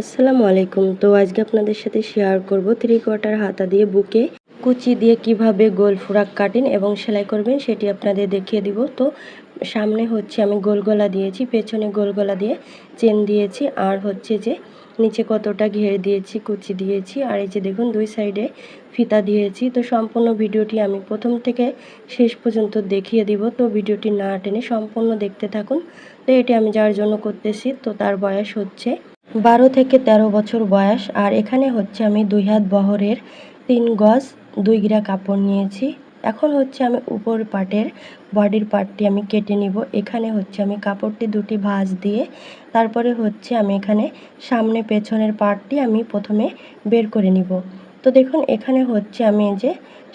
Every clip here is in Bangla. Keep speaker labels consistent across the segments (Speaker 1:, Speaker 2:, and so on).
Speaker 1: আসসালামু আলাইকুম। তো আজকে আপনাদের সাথে শেয়ার করব থ্রি কোয়ার্টার হাতা দিয়ে বুকে কুচি দিয়ে কীভাবে গোল ফুরাক কাটেন এবং সেলাই করবেন সেটি আপনাদের দেখিয়ে দিব। তো সামনে হচ্ছে আমি গোল গলা দিয়েছি, পেছনে গোল গলা দিয়ে চেন দিয়েছি, আর হচ্ছে যে নিচে কতটা ঘের দিয়েছি, কুচি দিয়েছি, আর এই যে দেখুন দুই সাইডে ফিতা দিয়েছি। তো সম্পূর্ণ ভিডিওটি আমি প্রথম থেকে শেষ পর্যন্ত দেখিয়ে দিব। তো ভিডিওটি না টেনে সম্পূর্ণ দেখতে থাকুন। তো এটি আমি যার জন্য করতেছি, তো তার বয়স হচ্ছে বারো থেকে ১৩ বছর বয়স, আর এখানে হচ্ছে আমি দুই হাত বহরের তিন গজ দুই গিরা কাপড় নিয়েছি। এখন হচ্ছে আমি উপর পাটের বডির পার্টটি আমি কেটে নিব। এখানে হচ্ছে আমি কাপড়টি দুটি ভাঁজ দিয়ে, তারপরে হচ্ছে আমি এখানে সামনে পেছনের পার্টটি আমি প্রথমে বের করে নিব। তো দেখুন, এখানে হচ্ছে আমি যে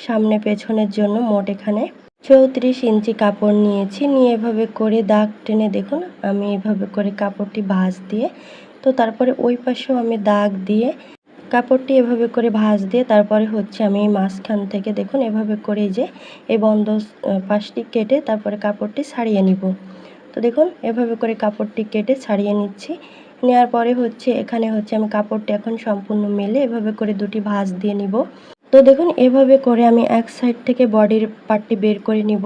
Speaker 1: সামনে পেছনের জন্য মোট এখানে চৌত্রিশ ইঞ্চি কাপড় নিয়েছি। নিয়ে এভাবে করে দাগ টেনে দেখুন, আমি এভাবে করে কাপড়টি ভাঁজ দিয়ে তো তারপরে ওই পাশেও আমি দাগ দিয়ে কাপড়টি এভাবে করে ভাঁজ দিয়ে তারপরে হচ্ছে আমি এই মাঝখান থেকে দেখুন এভাবে করে যে এই বন্ধ পাশটি কেটে তারপরে কাপড়টি ছাড়িয়ে নিব। তো দেখুন এভাবে করে কাপড়টি কেটে ছাড়িয়ে নিচ্ছি। নেওয়ার পরে হচ্ছে এখানে হচ্ছে আমি কাপড়টি এখন সম্পূর্ণ মেলে এভাবে করে দুটি ভাঁজ দিয়ে নিব। তো দেখুন, এভাবে করে আমি এক সাইড থেকে বডির পার্টটি বের করে নিব।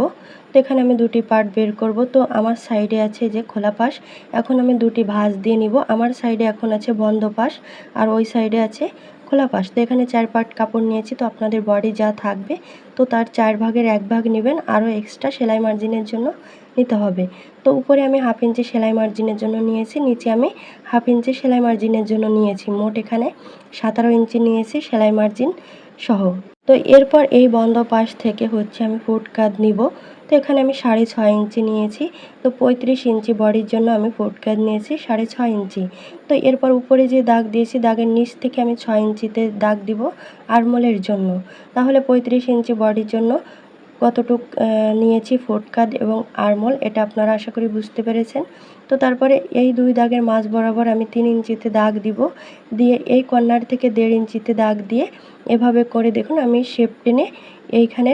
Speaker 1: তো এখানে আমি দুটি পার্ট বের করব। তো আমার সাইডে আছে যে খোলা পাশ, এখন আমি দুটি ভাঁজ দিয়ে নিব। আমার সাইডে এখন আছে বন্ধ পাশ, আর ওই সাইডে আছে খোলা পাশ। তো এখানে চার পার্ট কাপড় নিয়েছি, তো আপনাদের বডি যা থাকবে, তো তার চার ভাগের এক ভাগ নেবেন। আরও এক্সট্রা সেলাই মার্জিনের জন্য নিতে হবে। তো উপরে আমি হাফ ইঞ্চি সেলাই মার্জিনের জন্য নিয়েছি, নিচে আমি হাফ ইঞ্চি সেলাই মার্জিনের জন্য নিয়েছি। মোট এখানে সতেরো ইঞ্চি নিয়েছি সেলাই মার্জিন সহ। তো এরপর এই বন্ধ পাশ থেকে হচ্ছে আমি ফুট কাঁধ নিব। তো এখানে আমি সাড়ে ছয় ইঞ্চি নিয়েছি। তো পঁয়ত্রিশ ইঞ্চি বডির জন্য আমি ফুট কাঁধ নিয়েছি সাড়ে ছয় ইঞ্চি। তো এরপর উপরে যে দাগ দিয়েছি, দাগের নিচ থেকে আমি ছয় ইঞ্চিতে দাগ দিব আরমোলের জন্য। তাহলে পঁয়ত্রিশ ইঞ্চি বডির জন্য কতটুক নিয়েছি ফুটকাদ এবং আরমল, এটা আপনারা আশা করি বুঝতে পেরেছেন। তো তারপরে এই দুই দাগের মাছ বরাবর আমি তিন ইঞ্চিতে দাগ দিব। দিয়ে এই কর্নার থেকে দেড় ইঞ্চিতে দাগ দিয়ে এভাবে করে দেখুন, আমি শেপ টেনে এইখানে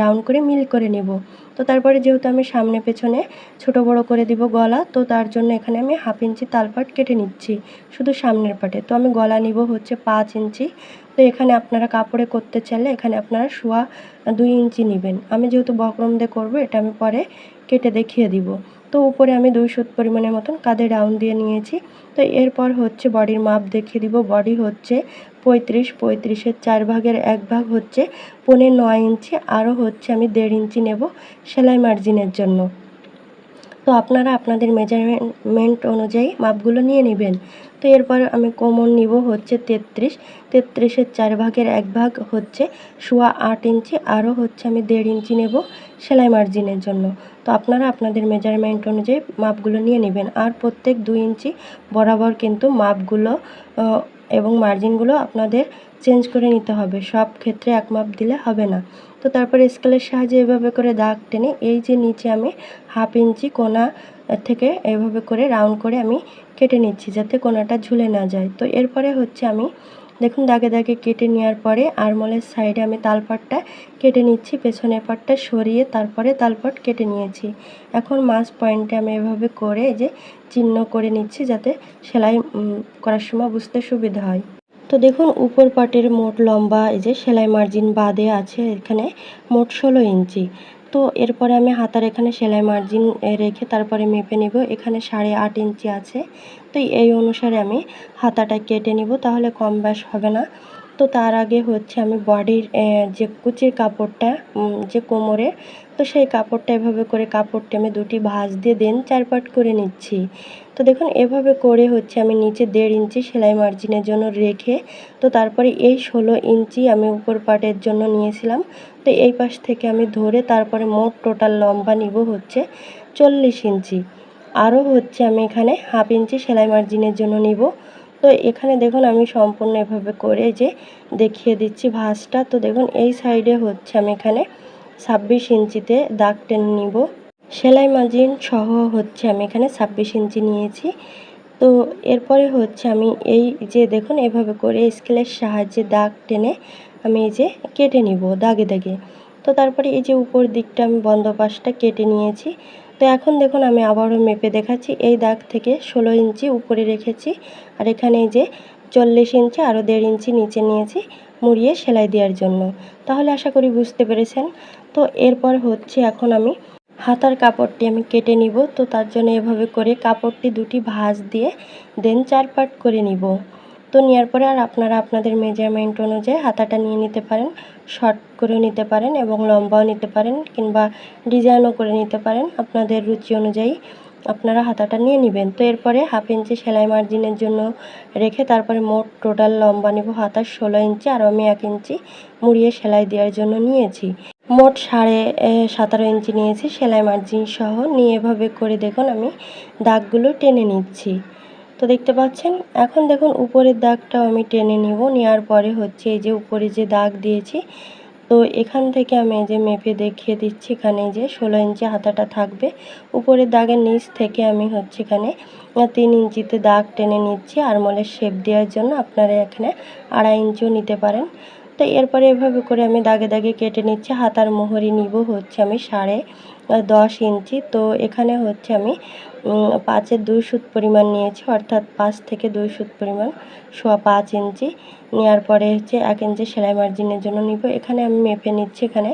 Speaker 1: রাউন্ড করে মিল করে নেব। তো তারপরে যেহেতু আমি সামনে পেছনে ছোট বড় করে দিব গলা, তো তার জন্য এখানে আমি হাফ ইঞ্চি তালপাট কেটে নিচ্ছি, শুধু সামনের পাটে। তো আমি গলা নিব হচ্ছে পাঁচ ইঞ্চি। তো এখানে আপনারা কাপড়ে করতে চাইলে এখানে আপনারা শোয়া দুই ইঞ্চি নেবেন। আমি যেহেতু বকরম দিয়ে করব, এটা আমি পরে কেটে দেখিয়ে দিব। তো উপরে আমি দুই সুত পরিমাণের মতন কাঁধে রাউন্ড দিয়ে নিয়েছি। তো এরপর হচ্ছে বডির মাপ দেখিয়ে দিব। বডি হচ্ছে পঁয়ত্রিশ, পঁয়ত্রিশের চার ভাগের এক ভাগ হচ্ছে পনেরো নয় ইঞ্চি, আরও হচ্ছে আমি দেড় ইঞ্চি নেব সেলাই মার্জিনের জন্য। তো আপনারা আপনাদের মেজারমেন্ট অনুযায়ী মাপগুলো নিয়ে নেবেন। তো এরপর আমি কোমর নিব হচ্ছে তেত্রিশ। তেত্রিশের চার ভাগের এক ভাগ হচ্ছে সোয়া আট ইঞ্চি। আরও হচ্ছে আমি দেড় ইঞ্চি নেব সেলাই মার্জিনের জন্য। তো আপনারা আপনাদের মেজারমেন্ট অনুযায়ী মাপগুলো নিয়ে নেবেন। আর প্রত্যেক দুই ইঞ্চি বরাবর কিন্তু মাপগুলো এবং মার্জিনগুলো আপনাদের চেঞ্জ করে নিতে হবে। সব ক্ষেত্রে এক মাপ দিলে হবে না। তো তারপরে স্কেলের সাহায্যে এভাবে করে দাগ টেনে এই যে নিচে আমি হাফ ইঞ্চি কোনা থেকে এভাবে করে রাউন্ড করে আমি কেটে নিচ্ছি যাতে কোনাটা ঝুলে না যায়। তো এরপরে হচ্ছে আমি, দেখুন দাগে দাগে কেটে নেওয়ার পরে আরমলের সাইডে আমি তালপাটটা কেটে নিচ্ছি, পেছনের পাটটা সরিয়ে তারপরে তালপাট কেটে নিয়েছি। এখন মাছ পয়েন্টে আমি এভাবে করে যে চিহ্ন করে নিচ্ছি যাতে সেলাই করার সময় বুঝতে সুবিধা হয়। তো দেখুন উপর পাটের মোট লম্বা এই যে সেলাই মার্জিন বাদে আছে এখানে মোট ষোলো ইঞ্চি। তো এরপরে আমি হাতার এখানে সেলাই মার্জিন রেখে তারপরে মেপে নেব। এখানে সাড়ে আট ইঞ্চি আছে। তো এই অনুসারে আমি হাতাটা কেটে নিব, তাহলে কম ব্যাস হবে না। তো তার আগে হচ্ছে আমি বডির যে কুচির কাপড়টা যে কোমরে, তো সেই কাপড়টা এভাবে করে কাপড়টি আমি দুটি ভাঁজ দিয়ে দেন, চারপাট করে নিচ্ছি। তো দেখুন, এভাবে করে হচ্ছে আমি নিচে দেড় ইঞ্চি সেলাই মার্জিনের জন্য রেখে, তো তারপরে এই ষোলো ইঞ্চি আমি উপর পাটের জন্য নিয়েছিলাম। তো এই পাশ থেকে আমি ধরে তারপরে মোট টোটাল লম্বা নিব হচ্ছে চল্লিশ ইঞ্চি। আরও হচ্ছে আমি এখানে হাফ ইঞ্চি সেলাই মার্জিনের জন্য নিব। তো এখানে দেখুন আমি সম্পূর্ণ এভাবে করে যে দেখিয়ে দিচ্ছি ভাঁজটা। তো দেখুন এই সাইডে হচ্ছে আমি এখানে ছাব্বিশ ইঞ্চিতে দাগ টেনে নিব। সেলাই মার্জিন সহ হচ্ছে আমি এখানে ছাব্বিশ ইঞ্চি নিয়েছি। তো এরপরে হচ্ছে আমি এই যে দেখুন এভাবে করে স্কেলের সাহায্যে দাগ টেনে আমি এই যে কেটে নিব দাগে দাগে। তো তারপরে এই যে উপর দিকটা আমি বন্ধ পাশটা কেটে নিয়েছি। তো এখন দেখুন আমি আবারও মেপে দেখাচ্ছি। এই দাগ থেকে ষোলো ইঞ্চি উপরে রেখেছি। আর এখানে যে চল্লিশ ইঞ্চি, আরও দেড় ইঞ্চি নিচে নিয়েছি মুড়িয়ে সেলাই দেওয়ার জন্য। তাহলে আশা করি বুঝতে পেরেছেন। তো এরপর হচ্ছে এখন আমি হাতার কাপড়টি আমি কেটে নিব। তো তার জন্য এভাবে করে কাপড়টি দুটি ভাঁজ দিয়ে দেন চার পাট করে নিব। তো নেওয়ার পরে আর আপনারা আপনাদের মেজারমেন্ট অনুযায়ী হাতাটা নিয়ে নিতে পারেন শর্ট করেও নিতে পারেন এবং লম্বাও নিতে পারেন কিংবা ডিজাইনও করে নিতে পারেন। আপনাদের রুচি অনুযায়ী আপনারা হাতাটা নিয়ে নেবেন। তো এরপরে হাফ ইঞ্চি সেলাই মার্জিনের জন্য রেখে তারপরে মোট টোটাল লম্বা নেব হাতার ষোলো ইঞ্চি আর আমি এক ইঞ্চি মুড়িয়ে সেলাই দেওয়ার জন্য নিয়েছি। মোট সাড়ে সতেরো ইঞ্চি নিয়েছি সেলাই মার্জিন সহ। নিয়ে এভাবে করে দেখুন আমি দাগগুলো টেনে নিচ্ছি। তো দেখতে পাচ্ছেন? এখন দেখুন, উপরের দাগটাও আমি টেনে নেব। নেওয়ার পরে হচ্ছে এই যে উপরে যে দাগ দিয়েছি, তো এখান থেকে আমি যে মেপে দেখিয়ে দিচ্ছি এখানে যে ষোলো ইঞ্চি হাতাটা থাকবে। উপরের দাগের নিচ থেকে আমি হচ্ছে এখানে তিন ইঞ্চিতে দাগ টেনে নিচ্ছি। আর মলের শেপ দেওয়ার জন্য আপনারা এখানে আড়াই ইঞ্চিও নিতে পারেন। তো এরপরে এভাবে করে আমি দাগে দাগে কেটে নিচ্ছি। হাতার মোহরি নিব হচ্ছে আমি সাড়ে দশ ইঞ্চি। তো এখানে হচ্ছে আমি পাঁচের দুই সুত পরিমাণ নিয়েছি, অর্থাৎ পাঁচ থেকে দুই সুত পরিমাণ, সোয়া পাঁচ ইঞ্চি। নেওয়ার পরে হচ্ছে এক ইঞ্চি সেলাই মার্জিনের জন্য নিব। এখানে আমি মেপে নিচ্ছি, এখানে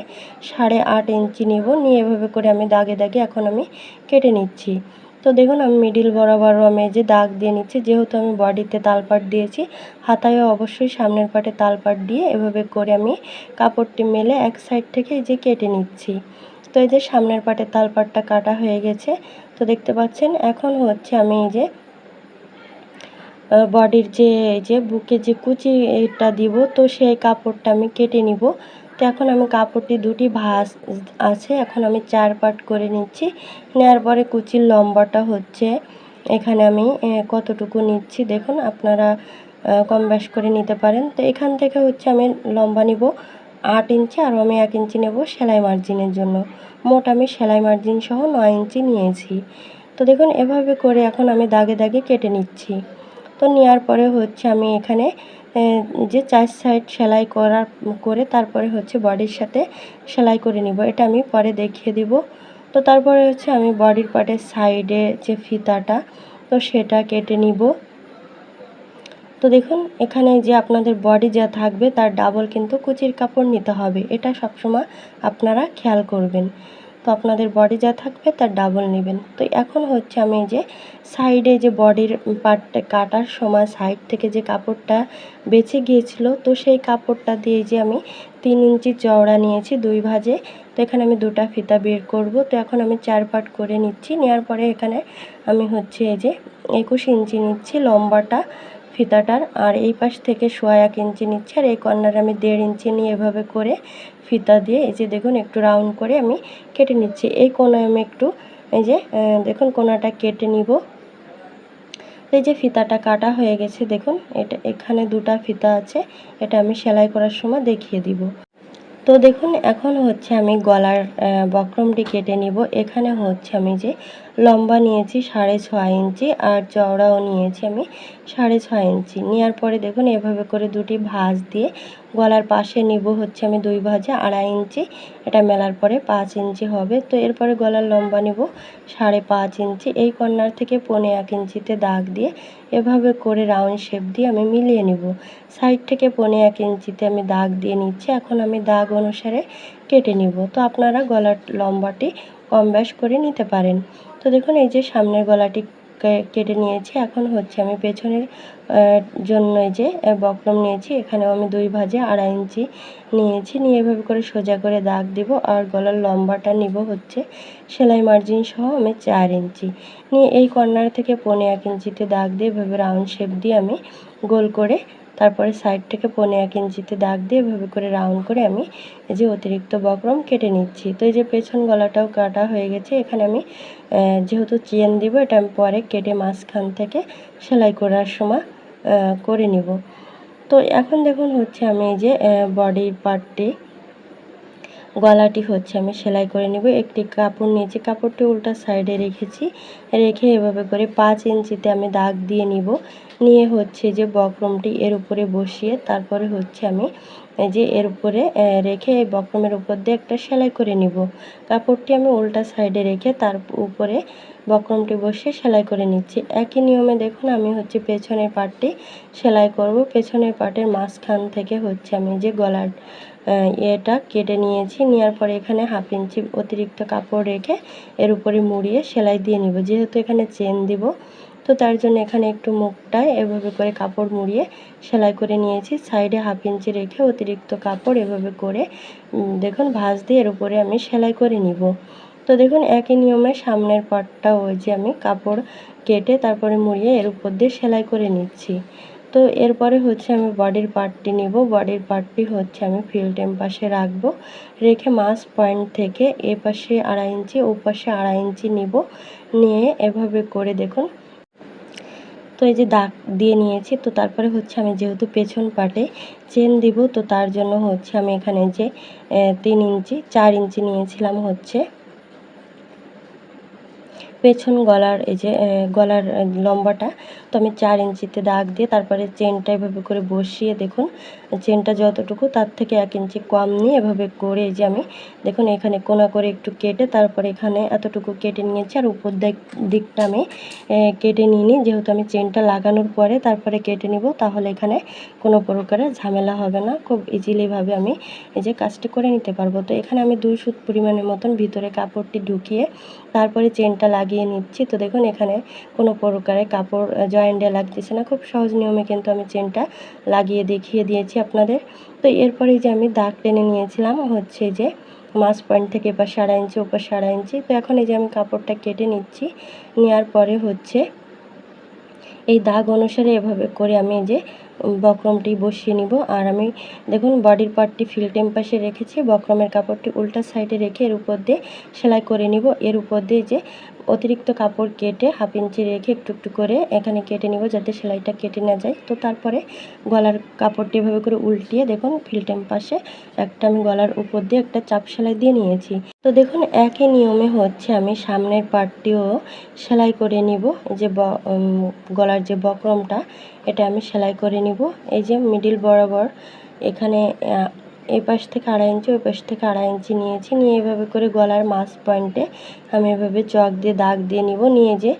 Speaker 1: সাড়ে আট ইঞ্চি নিব। নিয়ে এভাবে করে আমি দাগে দাগে এখন আমি কেটে নিচ্ছি। তো দেখুন, আমি মিডিল বরাবর আমি যে দাগ দিয়ে নিচ্ছি। যেহেতু আমি বডিতে তালপাট দিয়েছি, হাতায়ও অবশ্যই সামনের পাটে তালপাট দিয়ে এভাবে করে আমি কাপড়টি মেলে এক সাইড থেকে যে কেটে নিচ্ছি। তো এই যে সামনের পাটে তালপাটটা কাটা হয়ে গেছে। তো দেখতে পাচ্ছেন, এখন হচ্ছে আমি এই যে বডির যে যে বুকে যে কুচি এটা দিব, তো সেই কাপড়টা আমি কেটে নিব। তো এখন আমি কাপড়টি দুটি ভাঁজ আছে, এখন আমি চার পাট করে নিচ্ছি। নেওয়ার পরে কুচির লম্বাটা হচ্ছে, এখানে আমি কতটুকু নিচ্ছি দেখুন, আপনারা কম বেশ করে নিতে পারেন। তো এখান থেকে হচ্ছে আমি লম্বা নিব আট ইঞ্চি আর আমি এক ইঞ্চি নেব সেলাই মার্জিনের জন্য। মোট আমি সেলাই মার্জিন সহ নয় ইঞ্চি নিয়েছি। তো দেখুন, এভাবে করে এখন আমি দাগে দাগে কেটে নিচ্ছি। তো নেওয়ার পরে হচ্ছে আমি এখানে যে চার সাইড সেলাই করার, করে তারপরে হচ্ছে বডির সাথে সেলাই করে নিব। এটা আমি পরে দেখিয়ে দিব। তো তারপরে হচ্ছে আমি বডির পার্টের সাইডে যে ফিতাটা, তো সেটা কেটে নিব। তো দেখুন, এখানে যে আপনাদের বডি যা থাকবে, তার ডাবল কিন্তু কুচির কাপড় নিতে হবে। এটা সবসময় আপনারা খেয়াল করবেন। তো আপনাদের বডি যা থাকবে তার ডাবল নেবেন। তো এখন হচ্ছে আমি যে সাইডে যে বডির পার্টটা কাটার সময় সাইড থেকে যে কাপড়টা বেঁচে গিয়েছিল, তো সেই কাপড়টা দিয়ে যে আমি তিন ইঞ্চি চওড়া নিয়েছি দুই ভাজে। তো এখানে আমি দুটা ফিতা বের করব। তো এখন আমি চার পাট করে নিচ্ছি। নেওয়ার পরে এখানে আমি হচ্ছে এই যে একুশ ইঞ্চি নিচ্ছি লম্বাটা। ফিতাটার। আর এই পাশ থেকে সোয়া এক ইঞ্চি নিচ্ছে, আর এই কর্নার আমি দেড় ইঞ্চি নিয়ে এভাবে করে ফিতা দিয়ে এই যে দেখুন, একটু রাউন্ড করে আমি কেটে নিচ্ছি। এই কোনায় আমি একটু, এই যে দেখুন কোনাটা কেটে নিব। এই যে ফিতাটা কাটা হয়ে গেছে, দেখুন, এটা এখানে দুটা ফিতা আছে, এটা আমি সেলাই করার সময় দেখিয়ে দিব। তো দেখুন, এখন হচ্ছে আমি গলার বক্রমটি কেটে নিব। এখানে হচ্ছে আমি যে লম্বা নিয়েছি সাড়ে ছয় ইঞ্চি আর চওড়াও নিয়েছি আমি সাড়ে ছয় ইঞ্চি। নেওয়ার পরে দেখুন, এভাবে করে দুটি ভাঁজ দিয়ে গলার পাশে নিব হচ্ছে আমি দুই ভাজে আড়াই ইঞ্চি। এটা মেলার পরে পাঁচ ইঞ্চি হবে। তো এরপরে গলার লম্বা নিব সাড়ে পাঁচ ইঞ্চি। এই কর্নার থেকে পনে এক ইঞ্চিতে দাগ দিয়ে এভাবে করে রাউন্ড শেপ দিয়ে আমি মিলিয়ে নেব। সাইড থেকে পনে এক ইঞ্চিতে আমি দাগ দিয়ে নিচ্ছি। এখন আমি দাগ অনুসারে কেটে নিব। তো আপনারা গলার লম্বাটি কম ব্যাস করে নিতে পারেন। তো দেখুন, এই যে সামনের গলাটি কেটে নিয়েছি। এখন হচ্ছে আমি পেছনের জন্য যে বকলম নিয়েছি। এখানেও আমি দুই ভাজে আড়াই ইঞ্চি নিয়েছি। নিয়ে এভাবে করে সোজা করে দাগ দিব আর গলার লম্বাটা নিব হচ্ছে সেলাই মার্জিন সহ আমি চার ইঞ্চি। নিয়ে এই কর্নার থেকে পনে এক ইঞ্চিতে দাগ দিয়ে এভাবে রাউন্ড শেপ দিয়ে আমি গোল করে তারপরে সাইড থেকে পনে এক ইঞ্চিতে দাগ দিয়ে এভাবে করে রাউন্ড করে আমি এই যে অতিরিক্ত বকরম কেটে নিচ্ছি। তো এই যে পেছন গলাটাও কাটা হয়ে গেছে, এখানে আমি যেহেতু চেন দিব, এটা আমি পরে কেটে মাঝখান থেকে সেলাই করার সময় করে নিব। তো এখন দেখুন হচ্ছে আমি এই যে বডির পার্টটি গলাটি হচ্ছে, আমি সেলাই করে নেব। একটি কাপড় নিয়েছি কাপড়টি উল্টা সাইডে রেখেছি। রেখে এভাবে করে পাঁচ ইঞ্চিতে আমি দাগ দিয়ে নিব। নিয়ে হচ্ছে যে বক্রমটি এর উপরে বসিয়ে, তারপরে হচ্ছে আমি যে এর উপরে রেখে এই বক্রমের উপর দিয়ে একটা সেলাই করে নিব। কাপড়টি আমি উল্টা সাইডে রেখে তার উপরে বক্রমটি বসিয়ে সেলাই করে নিচ্ছি। একই নিয়মে দেখুন, আমি হচ্ছে পেছনের পার্টটি সেলাই করব। পেছনের পার্টের মাঝখান থেকে হচ্ছে আমি যে গলার ইয়েটা কেটে নিয়েছি। নেওয়ার পরে এখানে হাফ ইঞ্চি অতিরিক্ত কাপড় রেখে এর উপরে মুড়িয়ে সেলাই দিয়ে নিব। যেহেতু এখানে চেন দিব, তো তার জন্য এখানে একটু মুখটায় এভাবে করে কাপড় মুড়িয়ে সেলাই করে নিয়েছি। সাইডে হাফ ইঞ্চি রেখে অতিরিক্ত কাপড় এভাবে করে দেখুন, ভাঁজ দিয়ে এর উপরে আমি সেলাই করে নিব। তো দেখুন, একই নিয়মে সামনের পাটটা ওই যে আমি কাপড় কেটে তারপরে মুড়িয়ে এর উপর দিয়ে সেলাই করে নিচ্ছি। তো এরপরে হচ্ছে আমি বডির পার্টটি নিব। বডির পার্টটি হচ্ছে আমি ফিল্টেম পাশে রাখব। রেখে মাস পয়েন্ট থেকে এ পাশে আড়াই ইঞ্চি, ও পাশে আড়াই ইঞ্চি নিব। নিয়ে এভাবে করে দেখুন। তো এই যে দাগ দিয়ে নিয়েছি, তো তারপরে হচ্ছে আমি যেহেতু পেছন পাটে চেন দিব, তো তার জন্য হচ্ছে আমি এখানে যে তিন ইঞ্চি, চার ইঞ্চি নিয়েছিলাম হচ্ছে। পেছন গলার এই যে গলার লম্বাটা, তো আমি চার ইঞ্চিতে দাগ দিয়ে তারপরে চেনটা এভাবে করে বসিয়ে দেখুন, চেনটা যতটুকু তার থেকে এক ইঞ্চি কম নিয়ে এভাবে করে যে আমি দেখুন এখানে কোনা করে একটু কেটে তারপরে এখানে এতটুকু কেটে নিয়েছি আর উপর দিকটা আমি কেটে নিয়ে নিই যেহেতু আমি চেনটা লাগানোর পরে তারপরে কেটে নিব, তাহলে এখানে কোনো প্রকারের ঝামেলা হবে না। খুব ইজিলিভাবে আমি এই যে কাজটি করে নিতে পারব। তো এখানে আমি দুই সুত পরিমাণের মতন ভিতরে কাপড়টি ঢুকিয়ে তারপরে চেনটা লাগিয়ে নিচ্ছি। তো দেখুন, এখানে কোনো প্রকারে কাপড় জয়েন্টে লাগতেছে না। খুব সহজ নিয়মে কিন্তু আমি চেনটা লাগিয়ে দেখিয়ে দিয়েছি আপনাদের। তো এরপরে যে আমি দাগ টেনে নিয়েছিলাম হচ্ছে যে মাছ পয়েন্ট থেকে এপাশ সাড়ে ইঞ্চি, ওপাশ সাড়ে ইঞ্চি। তো এখন এই যে আমি কাপড়টা কেটে নিচ্ছি নেওয়ার পরে হচ্ছে এই দাগ অনুসারে এভাবে করে আমি যে বক্রমটি বসিয়ে নিব। আর আমি, দেখুন, বডির পার্টটি ফিল্টেম পাশে রেখেছি। বক্রমের কাপড়টি উল্টা সাইডে রেখে এর উপর দিয়ে সেলাই করে নিব। এর উপর দিয়ে যে অতিরিক্ত কাপড় কেটে হাফ ইঞ্চি রেখে একটু একটু করে এখানে কেটে নিব যাতে সেলাইটা কেটে না যায়। তো তারপরে গলার কাপড়টি এভাবে করে উল্টিয়ে, দেখুন ফিল্টেম পাশে একটা আমি গলার উপর দিয়ে একটা চাপ সেলাই দিয়ে নিয়েছি। তো দেখুন, একই নিয়মে হচ্ছে আমি সামনের পার্টটিও সেলাই করে নিব। যে গলার যে বক্রমটা, এটা আমি সেলাই করে নিব। এই যে মিডিল বরাবর এখানে এই পাশ থেকে আড়াই ইঞ্চি, ওই পাশ থেকে আড়াই ইঞ্চি নিয়েছি। নিয়ে এভাবে করে গলার মাছ পয়েন্টে আমি এভাবে চক দিয়ে দাগ দিয়ে নিব। নিয়ে যে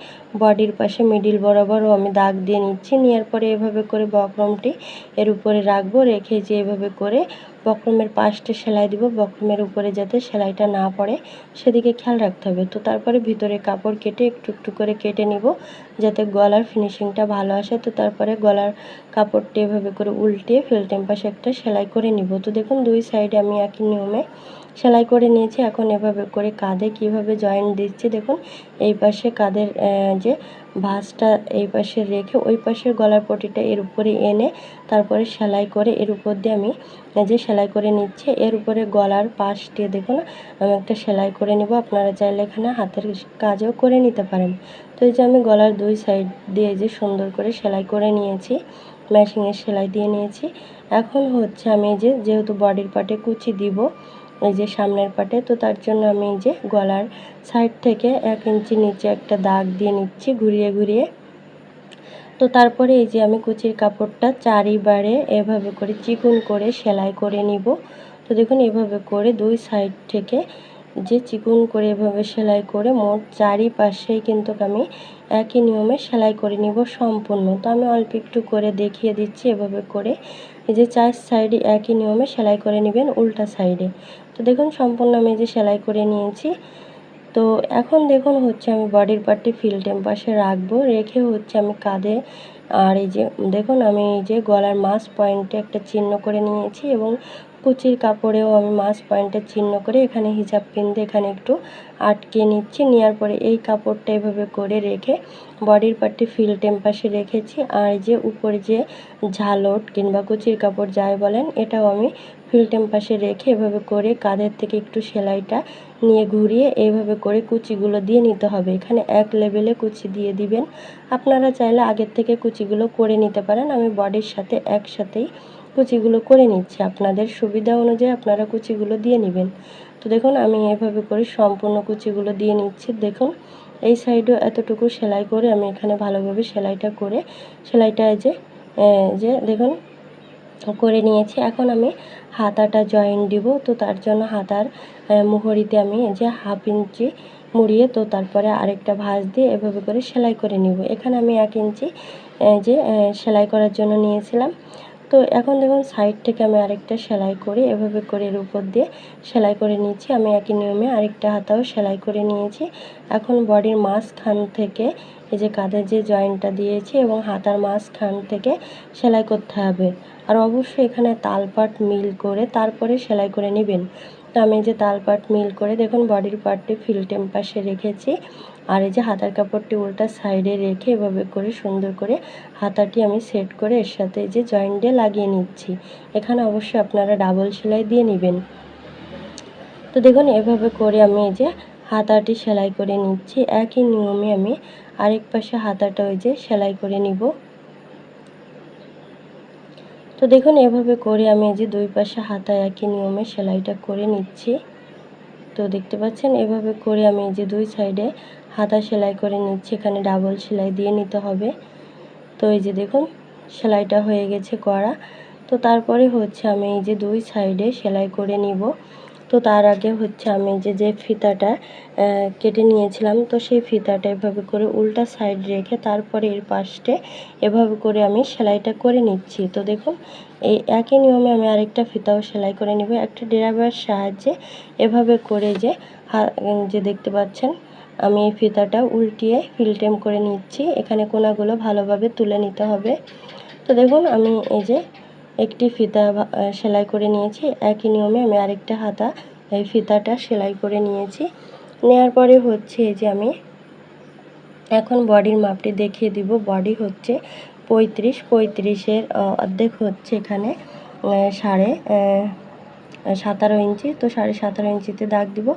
Speaker 1: বডির পাশে মিডিল বরাবরও আমি দাগ দিয়ে নিচ্ছি। নেওয়ার পরে এভাবে করে বক্রমটি এর উপরে রাখব। রেখে যে এভাবে করে বক্রমের পাশটা সেলাই দিব, বক্রমের উপরে যাতে সেলাইটা না পড়ে, সেদিকে খেয়াল রাখতে হবে। তো তারপরে ভিতরে কাপড় কেটে একটু একটু করে কেটে নিব, যাতে গলার ফিনিশিংটা ভালো আসে। তো তারপরে গলার কাপড়টি এভাবে করে উল্টিয়ে ফেলটেম পাশে একটা সেলাই করে নিব। তো দেখুন, দুই সাইডে আমি একই নিয়মে সেলাই করে নিয়েছি। এখন এভাবে করে কাঁধে কীভাবে জয়েন্ট দিচ্ছি দেখুন, এই পাশে কাঁধের যে ভাঁজটা এই পাশে রেখে ওই পাশের গলার পটিটা এর উপরে এনে তারপরে সেলাই করে এর উপর দিয়ে আমি যে সেলাই করে নিচ্ছে। এর উপরে গলার পাশ দিয়ে দেখুন, আমি একটা সেলাই করে নিব। আপনারা চাইলে এখানে হাতের কাজও করে নিতে পারেন। তো এই যে আমি গলার দুই সাইড দিয়ে যে সুন্দর করে সেলাই করে নিয়েছি মেশিনের সেলাই দিয়ে নিয়েছি। এখন হচ্ছে আমি যে যেহেতু বডির পার্টে কুচি দিব এই যে সামনের পাটে, তো তার জন্য আমি এই যে গলার সাইড থেকে এক ইঞ্চি নিচে একটা দাগ দিয়ে নিচ্ছি ঘুরিয়ে ঘুরিয়ে। তো তারপরে এই যে আমি কুচির কাপড়টা চারিবারে এভাবে করে চিকুন করে সেলাই করে নিব। তো দেখুন, এভাবে করে দুই সাইড থেকে যে চিকুন করে এভাবে সেলাই করে মোট চারিপাশেই কিন্তু আমি একই নিয়মে সেলাই করে নিব সম্পূর্ণ। তো আমি অল্প একটু করে দেখিয়ে দিচ্ছি এভাবে করে। এই যে চার সাইডে একই নিয়মে সেলাই করে নেবেন উল্টা সাইডে। তো দেখুন সম্পূর্ণ আমি যে সেলাই করে নিয়েছি। তো এখন দেখুন হচ্ছে আমি বডির পার্টটি ফিল্টেম পাশে রাখব। রেখে হচ্ছে আমি কাঁধে আর এই যে দেখুন আমি এই যে গলার মাছ পয়েন্টে একটা চিহ্ন করে নিয়েছি এবং কুচির কাপড়েও আমি মাছ পয়েন্টের চিহ্ন করে এখানে হিজাব দিয়ে এখানে একটু আটকে নিচ্ছি। নেওয়ার পরে এই কাপড়টা এভাবে করে রেখে বডির পার্টটি ফিল টেম্পাসে রেখেছি। আর যে উপরে যে ঝালট কিংবা কুচির কাপড় যাই বলেন, এটাও আমি ফিল টেম্পাসে রেখে এভাবে করে কাঁধের থেকে একটু সেলাইটা নিয়ে ঘুরিয়ে এইভাবে করে কুচিগুলো দিয়ে নিতে হবে। এখানে এক লেভেলে কুচি দিয়ে দিবেন। আপনারা চাইলে আগের থেকে কুচিগুলো করে নিতে পারেন। আমি বডির সাথে একসাথেই কুচিগুলো করে নিচ্ছি। আপনাদের সুবিধা অনুযায়ী আপনারা কুচিগুলো দিয়ে নেবেন। তো দেখুন, আমি এভাবে করে সম্পূর্ণ কুচিগুলো দিয়ে নিচ্ছি। দেখুন, এই সাইডেও এতটুকু সেলাই করে আমি এখানে ভালোভাবে সেলাইটা করে, সেলাইটা যে যে দেখুন, করে নিয়েছি। এখন আমি হাতাটা জয়েন দিব। তো তার জন্য হাতার মুহুরিতে আমি যে হাফ ইঞ্চি মুড়িয়ে, তো তারপরে আরেকটা ভাঁজ দিয়ে এভাবে করে সেলাই করে নিব। এখানে আমি এক ইঞ্চি যে সেলাই করার জন্য নিয়েছিলাম। তো এখন দেখুন সাইড থেকে আমি আরেকটা সেলাই করে। এভাবে করে এর উপর দিয়ে সেলাই করে নিয়েছি। আমি একই নিয়মে আরেকটা হাতাও সেলাই করে নিয়েছি। এখন বডির মাঝখান থেকে এই যে কাঁধের যে জয়েন্টটা দিয়েছি এবং হাতার মাঝখান থেকে সেলাই করতে হবে। আর অবশ্যই এখানে তালপাট মিল করে তারপরে সেলাই করে নেবেন। তো আমি যে তালপাট মিল করে দেখুন, বডির পার্টটি ফিল্টেম পাশে রেখেছি। আর এই যে হাতার কাপড়টি উল্টা সাইডে রেখে এভাবে করে সুন্দর করে হাতাটি আমি সেট করে এর সাথে যে জয়েন্ট লাগিয়ে নিচ্ছি। এখানে অবশ্যই আপনারা ডাবল সেলাই দিয়ে নেবেন। তো দেখুন, এভাবে করে আমি এই যে হাতাটি সেলাই করে নিচ্ছি। একই নিয়মে আমি আরেক পাশে হাতাটা ওই যে সেলাই করে নিব। তো দেখুন, এভাবে করে আমি এই যে দুই পাশে হাতা একই নিয়মে সেলাইটা করে নিচ্ছি। তো দেখতে পাচ্ছেন, এভাবে করে আমি এই যে দুই সাইডে হাতা সেলাই করে নিচ্ছি, এখানে ডাবল সেলাই দিয়ে নিতে হবে। তো এই যে দেখুন, সেলাইটা হয়ে গেছে করা। তো তারপরে হচ্ছে আমি এই যে দুই সাইডে সেলাই করে নিব। তো তার আগে হচ্ছে আমি যে যে ফিতাটা কেটে নিয়েছিলাম, তো সেই ফিতাটা এভাবে করে উল্টা সাইড রেখে তারপরে এর পাশে এভাবে করে আমি সেলাইটা করে নিচ্ছি। তো দেখুন, এই একই নিয়মে আমি আরেকটা ফিতাও সেলাই করে নিব। একটা ড্রাইভার সাহায্যে এভাবে করে যে যে দেখতে পাচ্ছেন আমি এই ফিতাটা উল্টিয়ে ফিলটেম করে নিচ্ছি। এখানে কোনাগুলো ভালোভাবে তুলে নিতে হবে। তো দেখুন, আমি এই যে একটি ফিতা সেলাই করে নিয়েছি। একই নিয়মে আমি আরেকটা হাতা এই ফিতাটা সেলাই করে নিয়েছি। নেওয়ার পরে হচ্ছে যে আমি এখন বডির মাপটি দেখিয়ে দিব। বডি হচ্ছে পঁয়ত্রিশ, পঁয়ত্রিশের অর্ধেক হচ্ছে এখানে সাড়ে সাতারো ইঞ্চি, তো সাড়ে সাতারো ইঞ্চিতে দাগ দিব।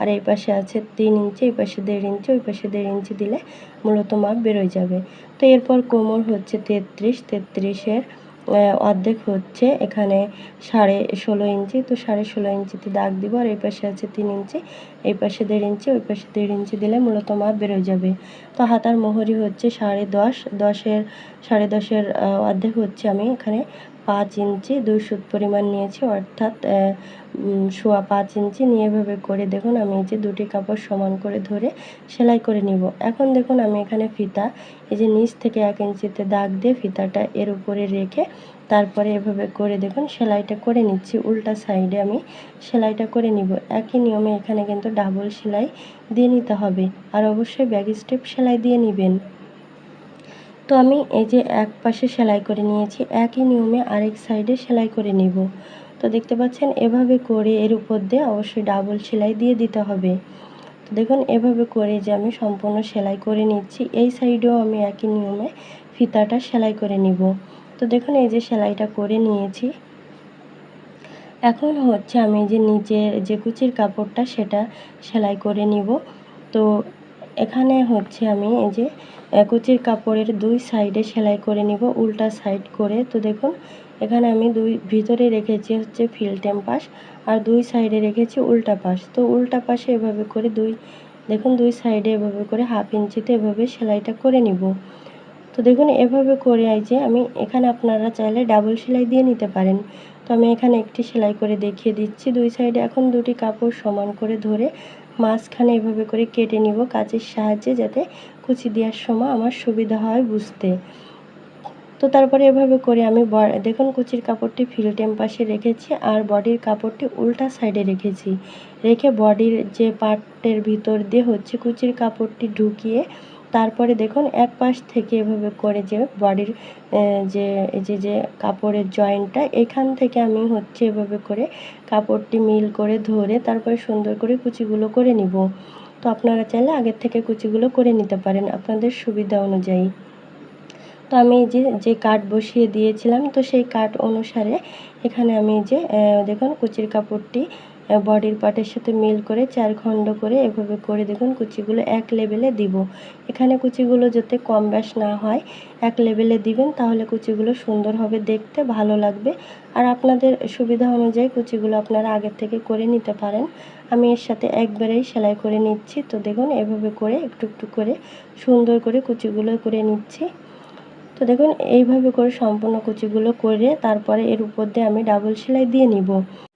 Speaker 1: আর এই পাশে আছে তিন ইঞ্চি, এই পাশে দেড় ইঞ্চি, ওই পাশে দেড় ইঞ্চি দিলে মূলত মাপ বেরোয় যাবে। তো এরপর কোমর হচ্ছে তেত্রিশ, তেত্রিশের অর্ধেক হচ্ছে এখানে সাড়ে ষোলো ইঞ্চি, তো সাড়ে ষোলো ইঞ্চিতে দাগ দিব। আর এই পাশে আছে তিন ইঞ্চি, এই পাশে দেড় ইঞ্চি, ওই পাশে দেড় ইঞ্চি দিলে মূলত মাপ বেরোয় যাবে। তো হাতার মোহরি হচ্ছে সাড়ে দশ, দশের, সাড়ে দশের অর্ধেক হচ্ছে আমি এখানে পাঁচ ইঞ্চি দুই সুত পরিমাণ নিয়েছি, অর্থাৎ সোয়া পাঁচ ইঞ্চি। নিয়ে এভাবে করে দেখুন, আমি এই যে দুটি কাপড় সমান করে ধরে সেলাই করে নিব। এখন দেখুন, আমি এখানে ফিতা, এই যে নিচ থেকে এক ইঞ্চিতে দাগ দিয়ে ফিতাটা এর উপরে রেখে তারপরে এভাবে করে দেখুন, সেলাইটা করে নিচ্ছি। উল্টা সাইডে আমি সেলাইটা করে নিব। একই নিয়মে এখানে কিন্তু ডাবল সেলাই দিয়ে নিতে হবে। আর অবশ্যই ব্যাগ স্টেপ সেলাই দিয়ে নেবেন। তো আমি এই যে এক পাশে সেলাই করে নিয়েছি, একই নিয়মে আরেক সাইডে সেলাই করে নিব। তো দেখতে পাচ্ছেন, এভাবে করে এর উপর দিয়ে অবশ্যই ডাবল সেলাই দিয়ে দিতে হবে। তো দেখুন, এভাবে করে যে আমি সম্পূর্ণ সেলাই করে নিচ্ছি, এই সাইডেও আমি একই নিয়মে ফিতাটা সেলাই করে নিব। তো দেখুন, এই যে সেলাইটা করে নিয়েছি। এখন হচ্ছে আমি যে নিচের যে কুচির কাপড়টা সেটা সেলাই করে নিব। তো এখানে হচ্ছে আমি এই যে কুচির কাপড়ের দুই সাইডে সেলাই করে নিব, উল্টা সাইড করে। তো দেখুন, এখানে আমি দুই, ভিতরে রেখেছি হচ্ছে ফিল্টেম পাশ আর দুই সাইডে রেখেছি উল্টা পাশ। তো উল্টা পাশে এভাবে করে দুই, দেখুন দুই সাইডে এভাবে করে হাফ ইঞ্চিতে এভাবে সেলাইটা করে নিব। তো দেখুন, এভাবে করে এই যে আমি, এখানে আপনারা চাইলে ডাবল সেলাই দিয়ে নিতে পারেন। তো আমি এখানে একটি সেলাই করে দেখিয়ে দিচ্ছি। দুই সাইডে এখন দুটি কাপড় সমান করে ধরে মাঝখানে এভাবে করে কেটে নিব কাচের সাহায্যে যাতে কুচি দেওয়ার সময় আমার সুবিধা হয় বুঝতে। তো তারপরে এভাবে করে আমি দেখুন কুচির কাপড়টি ফিল্টেম পাশে রেখেছি আর বডির কাপড়টি উল্টা সাইডে রেখেছি। রেখে বডির যে পার্টের ভিতর দিয়ে হচ্ছে কুচির কাপড়টি ঢুকিয়ে তারপরে দেখুন, এক পাশ থেকে এভাবে করে যে বডির যে যে যে কাপড়ের জয়েন্টটা, এখান থেকে আমি হচ্ছে এভাবে করে কাপড়টি মিল করে ধরে তারপরে সুন্দর করে কুচিগুলো করে নিব। তো আপনারা চাইলে আগের থেকে কুচিগুলো করে নিতে পারেন আপনাদের সুবিধা অনুযায়ী। তো আমি যে যে কাঠ বসিয়ে দিয়েছিলাম, তো সেই কাঠ অনুসারে এখানে আমি যে দেখুন কুচির কাপড়টি বডির পার্টের সাথে মিল করে চার খণ্ড করে এভাবে করে দেখুন, কুচিগুলো এক লেভেলে দিব। এখানে কুচিগুলো যাতে কম ব্যাস না হয়, এক লেভেলে দিবেন, তাহলে কুচিগুলো সুন্দর হবে দেখতে, ভালো লাগবে। আর আপনাদের সুবিধা অনুযায়ী কুচিগুলো আপনারা আগের থেকে করে নিতে পারেন। আমি এর সাথে একবারেই সেলাই করে নিচ্ছি। তো দেখুন, এভাবে করে, একটু একটু করে সুন্দর করে কুচিগুলো করে নিচ্ছি। তো দেখুন, এইভাবে করে সম্পূর্ণ কুচিগুলো করে তারপরে এর উপর দিয়ে আমি ডাবল সেলাই দিয়ে নিব।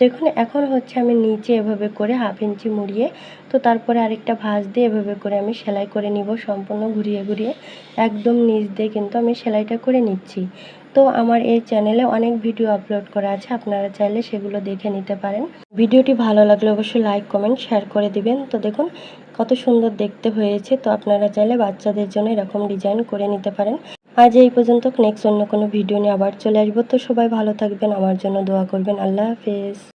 Speaker 1: দেখুন, এখন হচ্ছে আমি নিচে এভাবে করে হাফ ইঞ্চি মুড়িয়ে, তো তারপরে আরেকটা ভাঁজ দিয়ে এভাবে করে আমি সেলাই করে নিব সম্পূর্ণ ঘুরিয়ে ঘুরিয়ে। একদম নিচ দিয়ে কিন্তু আমি সেলাইটা করে নিচ্ছি। তো আমার এই চ্যানেলে অনেক ভিডিও আপলোড করা আছে, আপনারা চাইলে সেগুলো দেখে নিতে পারেন। ভিডিওটি ভালো লাগলে অবশ্যই লাইক কমেন্ট শেয়ার করে দিবেন। তো দেখুন, কত সুন্দর দেখতে হয়েছে। তো আপনারা চাইলে বাচ্চাদের জন্য এরকম ডিজাইন করে নিতে পারেন। আজ এই পর্যন্ত নেক্সট অন্য কোনো ভিডিও নিয়ে আবার চলে আসব। তো সবাই ভালো থাকবেন, আমার জন্য দোয়া করবেন। আল্লাহ হাফেজ।